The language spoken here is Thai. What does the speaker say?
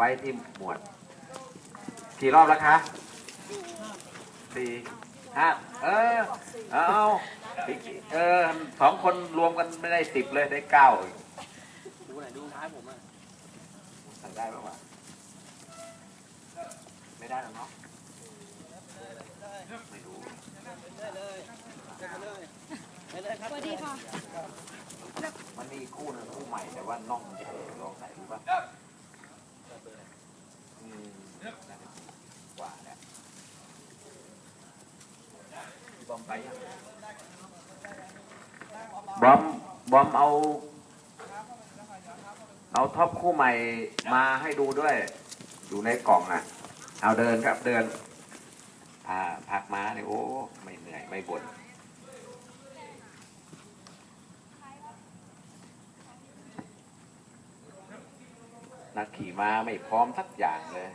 ไว้ที่หมวด กี่รอบแล้วคะสี่ห้าเออ เอาเออสองคนรวมกันไม่ได้สิบเลยได้เก้าดูไหนดูท้ายผมอะสั่งได้ปะวะไม่ได้หรอกเนาะไม่รู้ได้เลยได้เลยได้เลยครับสวัสดีค่ะมันมีคู่หนึงคู่ใหม่แต่ว่าน่องจะลองใส่ดูป่ะอืมน่าจะกว่าแล้ว บอมไปยังบอมบอมเอา เอาท็อปคู่ใหม่มาให้ดูด้วย อยู่ในกล่องอะ เอาเดินครับเดินพาพักม้าเนี่ยโอ้ไม่เหนื่อยไม่บ่นนักขี่ม้าไม่พร้อมสักอย่างเลย